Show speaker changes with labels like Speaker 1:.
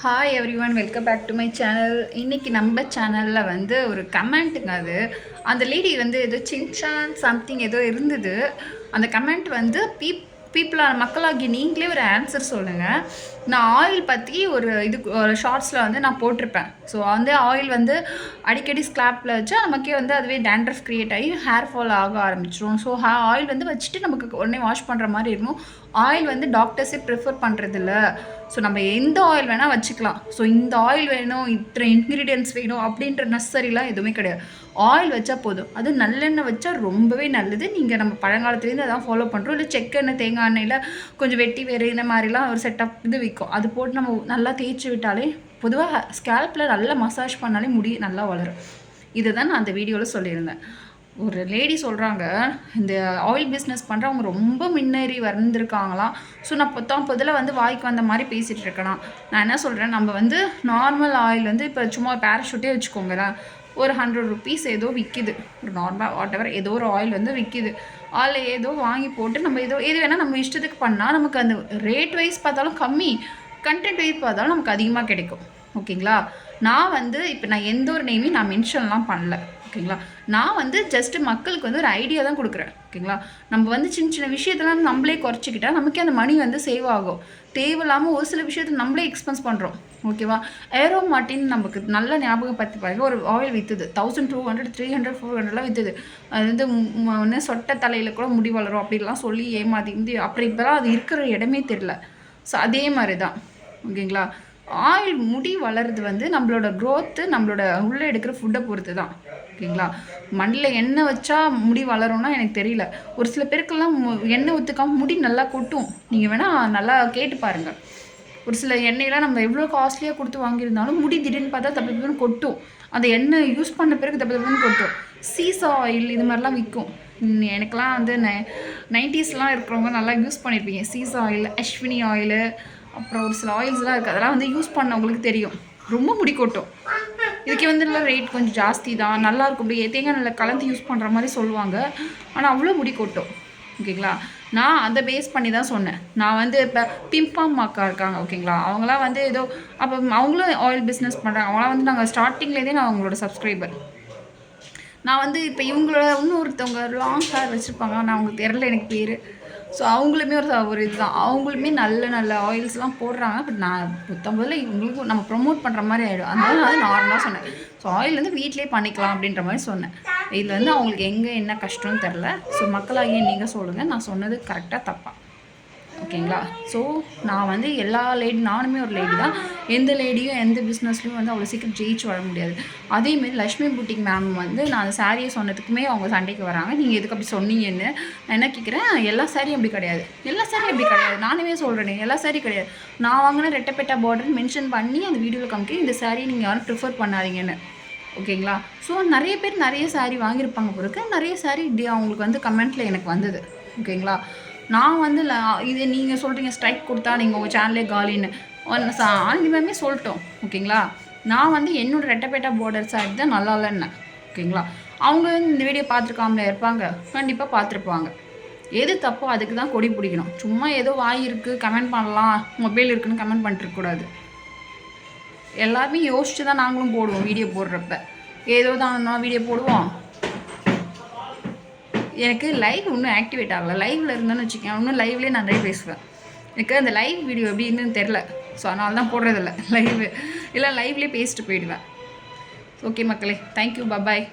Speaker 1: Hi everyone welcome back to my channel இன்றைக்கி நம்ம சேனலில் வந்து ஒரு கமெண்ட்டுங்க அது. அந்த லேடி வந்து ஏதோ சின்சான் சம்திங் ஏதோ இருந்தது. அந்த கமெண்ட் வந்து பீப் பீப்புளாக மக்களாகி நீங்களே ஒரு ஆன்சர் சொல்லுங்கள் நான் ஆயில் பற்றி ஒரு இது ஒரு ஷார்ட்ஸில் வந்து நான் போட்டிருப்பேன். ஸோ வந்து ஆயில் வந்து அடிக்கடி ஸ்க்ளாப்பில் வச்சா நமக்கே வந்து அதுவே டேண்ட்ரஃப் க்ரியேட் ஆகி ஹேர் ஃபால் ஆக ஆரம்பிச்சிரும். ஸோ ஹே ஆயில் வந்து வச்சுட்டு நமக்கு உடனே வாஷ் பண்ணுற மாதிரி இருக்கும். ஆயில் வந்து டாக்டர்ஸே ப்ரிஃபர் பண்ணுறதில்ல ஸோ நம்ம எந்த ஆயில் வேணால் வச்சுக்கலாம். ஸோ இந்த ஆயில் வேணும் இத்தனை இன்க்ரீடியன்ஸ் வேணும் அப்படின்ற நர்சரிலாம் எதுவுமே கிடையாது. ஆயில் வச்சா போதும். அது நல்லெண்ணெய் வச்சா ரொம்பவே நல்லது. நீங்கள் நம்ம பழங்காலத்துலேருந்து அதான் ஃபாலோ பண்ணுறோம் இல்லை செக்கெண்ணெய் தேங்காய் எண்ணெயில் கொஞ்சம் வெட்டி வேறு இந்த மாதிரிலாம் ஒரு செட்டப் இது விற்கும் அது போட்டு நம்ம நல்லா தேய்ச்சி விட்டாலே பொதுவாக ஸ்கேல்பில் நல்லா மசாஜ் பண்ணாலே முடி நல்லா வளரும். இதை தான் நான் அந்த வீடியோவில் சொல்லியிருந்தேன். ஒரு லேடி சொல்கிறாங்க இந்த ஆயில் பிஸ்னஸ் பண்ணுறவங்க ரொம்ப முன்னேறி வந்திருக்காங்களாம். ஸோ நான் பத்தாம் பதில் வந்து வாய்க்கு வந்த மாதிரி பேசிகிட்டு இருக்கேனா. நான் என்ன சொல்கிறேன் நம்ம வந்து நார்மல் ஆயில் வந்து இப்போ சும்மா பேராஷூட்டே வச்சுக்கோங்களேன். ஒரு ஹண்ட்ரட் ருபீஸ் ஏதோ விற்கிது ஒரு நார்மல் வாட் எவர் ஏதோ ஒரு ஆயில் வந்து விற்கிது அதில் ஏதோ வாங்கி போட்டு நம்ம ஏதோ எது வேணால் நம்ம இஷ்டத்துக்கு பண்ணால் நமக்கு அந்த ரேட் வைஸ் பார்த்தாலும் கம்மி. கண்டென்ட் வைஸ் பார்த்தாலும் நமக்கு அதிகமாக கிடைக்கும். ஓகேங்களா? நான் வந்து இப்போ நான் எந்த ஒரு நேமையும் நான் மென்ஷன்லாம் பண்ணல. ஓகேங்களா? நான் வந்து ஜஸ்ட்டு மக்களுக்கு வந்து ஒரு ஐடியா தான் கொடுக்குறேன். ஓகேங்களா? நம்ம வந்து சின்ன சின்ன விஷயத்தெல்லாம் நம்மளே குறைச்சிக்கிட்டா நமக்கே அந்த மணி வந்து சேவ் ஆகும். தேவையில்லாமல் ஒரு சில விஷயத்த நம்மளே எக்ஸ்பென்ஸ் பண்ணுறோம் ஓகேவா? ஏரோ மாட்டின் நமக்கு நல்ல ஞாபகம் பற்றி பாருங்க. ஒரு oil விற்றுது thousand two hundred three hundred four ஹண்ட்ரட்லாம் விற்றுது அது வந்து ஒன்று சொட்ட தலையில் கூட முடி வளரும் அப்படிலாம் சொல்லி ஏமாதி அப்புறம் இப்போலாம் அது இருக்கிற இடமே தெரில ஸோ அதே மாதிரி தான் ஓகேங்களா? ஆயில் முடி வளருது வந்து நம்மளோட க்ரோத்து நம்மளோட உள்ளே எடுக்கிற ஃபுட்டை பொறுத்து தான் ஓகேங்களா? மண்ணில் எண்ணெய் வச்சா முடி வளரும்னா எனக்கு தெரியல. ஒரு சில பேருக்கெல்லாம் எண்ணெய் ஊற்றுக்காம முடி நல்லா கொட்டும். நீங்கள் வேணால் நல்லா கேட்டு பாருங்கள் ஒரு சில எண்ணெயெலாம் நம்ம எவ்வளோ காஸ்ட்லியாக கொடுத்து வாங்கியிருந்தாலும் முடி திடீர்னு பார்த்தா தப்பு தப்புன்னு கொட்டும். அந்த எண்ணெய் யூஸ் பண்ண பிறகு தப்பு தப்புன்னு கொட்டும். சீசா ஆயில் இது மாதிரிலாம் விற்கும் எனக்கெலாம் வந்து நை நைன்டிஸ்லாம் இருக்கிறவங்க நல்லா யூஸ் பண்ணியிருப்பீங்க. சீசா ஆயில் அஸ்வினி ஆயிலு அப்புறம் ஒரு சில ஆயில்ஸ்லாம் இருக்குது அதெல்லாம் வந்து யூஸ் பண்ணவங்களுக்கு தெரியும். ரொம்ப முடி கொட்டும். இதுக்கே வந்து நல்லா ரேட் கொஞ்சம் ஜாஸ்தி தான். நல்லாயிருக்கும் அப்படியே தேங்காய் நல்லா கலந்து யூஸ் பண்ணுற மாதிரி சொல்லுவாங்க. ஆனால் அவ்வளோ முடி கொட்டும். ஓகேங்களா நான் அதை பேஸ் பண்ணி தான் சொன்னேன். நான் வந்து இப்போ பிம்பாம் மாக்கா இருக்காங்க ஓகேங்களா அவங்களாம் வந்து ஏதோ அப்போ அவங்களும் ஆயில் பிஸ்னஸ் பண்ணுறாங்க அவங்களாம் வந்து நாங்கள் ஸ்டார்டிங்லேருந்தே நான் அவங்களோட சப்ஸ்கிரைபர் நான் வந்து இப்போ இவங்களோட இன்னொருத்தவங்க லாங் ஹேர் வச்சுருப்பாங்க. நான் அவங்களுக்கு தெரில எனக்கு பேர். ஸோ அவங்களுமே ஒரு ஒரு இதுதான். அவங்களுமே நல்ல நல்ல ஆயில்ஸ்லாம் போடுறாங்க. பட் நான் புத்தம்போதில் இவங்களுக்கும் நம்ம ப்ரொமோட் பண்ணுற மாதிரி ஆகிடும் அதனால நான் நார்மலாக சொன்னேன். ஸோ ஆயில் வந்து வீட்டிலே பண்ணிக்கலாம் அப்படின்ற மாதிரி சொன்னேன். இதில் வந்து அவங்களுக்கு எங்கே என்ன கஷ்டம்னு தெரில ஸோ மக்களாகிய நீங்கள் சொல்லுங்கள் நான் சொன்னது கரெக்டாக தப்பாக ஓகேங்களா? ஸோ நான் வந்து எல்லா லேடி நானுமே ஒரு லேடி தான். எந்த லேடியும் எந்த பிஸ்னஸ்லையும் வந்து அவ்வளோ சீக்கிரம் ஜெயிச்சு வர முடியாது. அதேமாரி லக்ஷ்மி பூட்டிக் மேம் வந்து நான் அந்த சாரியை சொன்னதுக்குமே அவங்க சண்டைக்கு வராங்க. நீங்கள் எதுக்கு அப்படி சொன்னீங்கன்னு நான் என்ன கேட்குறேன் எல்லா சாரியும் அப்படி கிடையாது. எல்லா சாரியும் அப்படி கிடையாது. நானுமே சொல்கிறேனே எல்லா சாரி கிடையாது. நான் வாங்கின ரெட்டப்பெட்டா பார்டர் மென்ஷன் பண்ணி அந்த வீடியோவில் காமிக்க இந்த சாரியை நீங்கள் யாரும் ப்ரிஃபர் பண்ணாதீங்கன்னு. ஓகேங்களா? ஸோ நிறைய பேர் நிறைய சாரீ வாங்கியிருப்பாங்க பிறகு நிறைய சாரீ இப்படி அவங்களுக்கு வந்து கமெண்ட்டில் எனக்கு வந்தது. ஓகேங்களா? நான் வந்து இது நீங்கள் சொல்கிறீங்க ஸ்ட்ரைக் கொடுத்தா நீங்கள் உங்கள் சேனலே காலின்னு. ஆன்லைமே சொல்லிட்டோம் ஓகேங்களா? நான் வந்து என்னோடய ரெட்டப்பேட்டா பார்டர் சாரி தான் நல்லா இல்லைன்னு ஓகேங்களா? அவங்க இந்த வீடியோ பார்த்துருக்காமல இருப்பாங்க கண்டிப்பாக பார்த்துருப்பாங்க. எது தப்போ அதுக்கு தான் கொடி பிடிக்கணும். சும்மா ஏதோ வாய் இருக்குது கமெண்ட் பண்ணலாம் மொபைல் இருக்குன்னு கமெண்ட் பண்ணிட்டுருக்கூடாது எல்லாருமே யோசிச்சு தான் நாங்களும் போடுவோம் வீடியோ போடுறப்ப. ஏதோ தான் வீடியோ போடுவோம். எனக்கு லைவ் இன்னும் ஆக்டிவேட் ஆகலை. லைவில் இருந்தேன்னு வச்சுக்கேன் இன்னும் லைவ்லேயே நான் நிறைய பேசுவேன். எனக்கு அந்த லைவ் வீடியோ எப்படின்னு தெரில ஸோ அதனால தான் போடுறதில்ல. லைவ் இல்லை லைவ்லேயே பேசிட்டு போயிடுவேன். ஓகே மக்களே. Thank you bye bye